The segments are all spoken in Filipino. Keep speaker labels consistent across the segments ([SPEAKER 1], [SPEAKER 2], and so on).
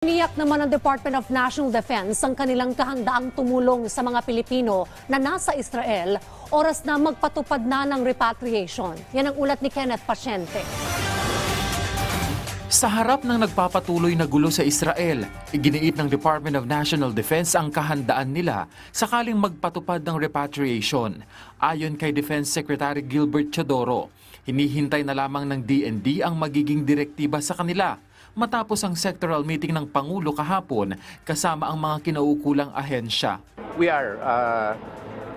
[SPEAKER 1] Tiniyak naman ng Department of National Defense ang kanilang kahandaang tumulong sa mga Pilipino na nasa Israel oras na magpatupad na ng repatriation. Yan ang ulat ni Kenneth Pasyente.
[SPEAKER 2] Sa harap ng nagpapatuloy na gulo sa Israel, iginiit ng Department of National Defense ang kahandaan nila sakaling magpatupad ng repatriation. Ayon kay Defense Secretary Gilbert Chodoro, hinihintay na lamang ng DND ang magiging direktiba sa kanila matapos ang sectoral meeting ng Pangulo kahapon kasama ang mga kinaukulang ahensya.
[SPEAKER 3] we are uh,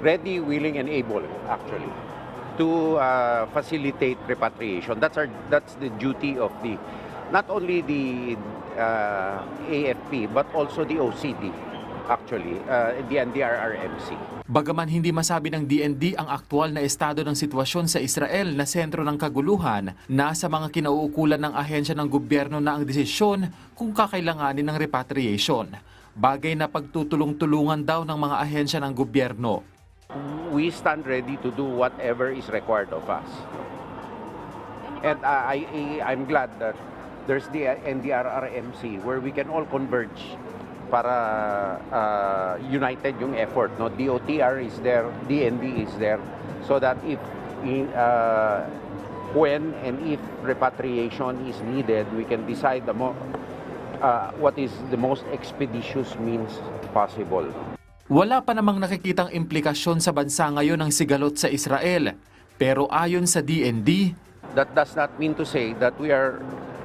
[SPEAKER 3] ready, willing, and able actually to uh, facilitate repatriation. That's our that's the duty of the not only the uh, AFP but also the OCD actually uh, the NDRRMC.
[SPEAKER 2] Bagaman hindi masabi ng DND ang aktual na estado ng sitwasyon sa Israel na sentro ng kaguluhan, nasa mga kinauukulan ng ahensya ng gobyerno na ang desisyon kung kakailanganin ng repatriation. Bagay na pagtutulong-tulungan daw ng mga ahensya ng gobyerno.
[SPEAKER 3] We stand ready to do whatever is required of us. And uh, I, I I'm glad that there's the NDRRMC where we can all converge para uh, united yung effort. No, DOTR is there, DND is there, so that if in, uh, when and if repatriation is needed, we can decide the mo- uh, what is the most expeditious means possible.
[SPEAKER 2] Wala pa namang nakikitang implikasyon sa bansa ngayon ng sigalot sa Israel. Pero ayon sa DND,
[SPEAKER 3] That does not mean to say that we are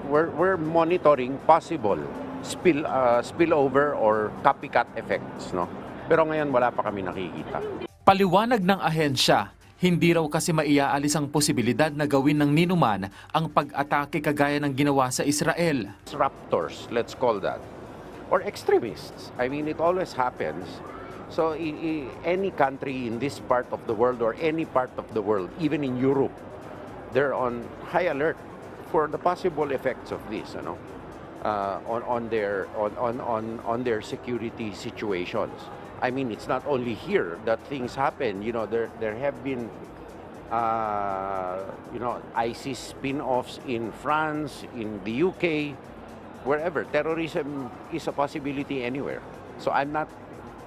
[SPEAKER 3] we're, we're monitoring possible spill uh, spillover or copycat effects, no? Pero ngayon wala pa kami nakikita.
[SPEAKER 2] Paliwanag ng ahensya, hindi raw kasi maiaalis ang posibilidad na gawin ng ninuman ang pag-atake kagaya ng ginawa sa Israel.
[SPEAKER 3] Raptors, let's call that, or extremists. I mean, it always happens. So i- i- any country in this part of the world or any part of the world, even in Europe, they're on high alert for the possible effects of this, you know, uh, on on their on, on on on their security situations. I mean, it's not only here that things happen. You know, there there have been uh, you know, ISIS spin-offs in France, in the UK, wherever. Terrorism is a possibility anywhere. So I'm not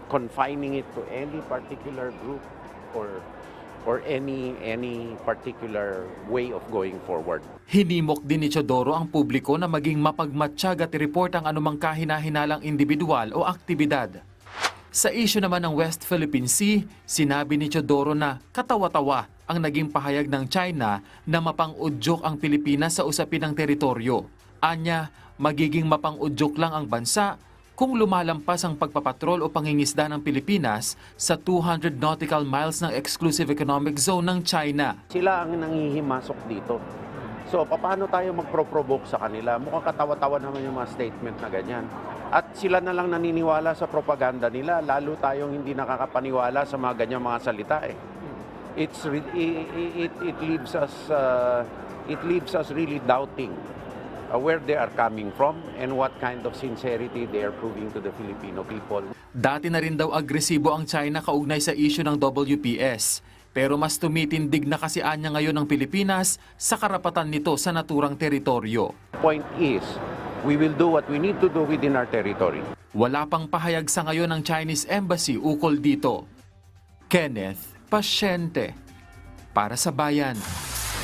[SPEAKER 3] confining it to any particular group or or any any particular way of going forward.
[SPEAKER 2] Hinimok din ni Chodoro ang publiko na maging mapagmatsyag at i-report ang anumang kahinahinalang individual o aktibidad. Sa isyu naman ng West Philippine Sea, sinabi ni Chodoro na katawa-tawa ang naging pahayag ng China na mapang-udyok ang Pilipinas sa usapin ng teritoryo. Anya, magiging mapang-udyok lang ang bansa kung lumalampas ang pagpapatrol o pangingisda ng Pilipinas sa 200 nautical miles ng exclusive economic zone ng China.
[SPEAKER 3] Sila ang nangihimasok dito. So, paano tayo magpro-provoke sa kanila? Mukhang katawa-tawa naman yung mga statement na ganyan. At sila na lang naniniwala sa propaganda nila, lalo tayong hindi nakakapaniwala sa mga ganyang mga salita eh. It's re- i- i- it, it leaves us uh, it leaves us really doubting uh, where they are coming from and what kind of sincerity they are proving to the Filipino people.
[SPEAKER 2] Dati na rin daw agresibo ang China kaugnay sa issue ng WPS. Pero mas tumitindig na kasi anya ngayon ng Pilipinas sa karapatan nito sa naturang teritoryo.
[SPEAKER 3] Point is, we will do what we need to do within our territory.
[SPEAKER 2] Wala pang pahayag sa ngayon ng Chinese Embassy ukol dito. Kenneth Pasyente para sa bayan.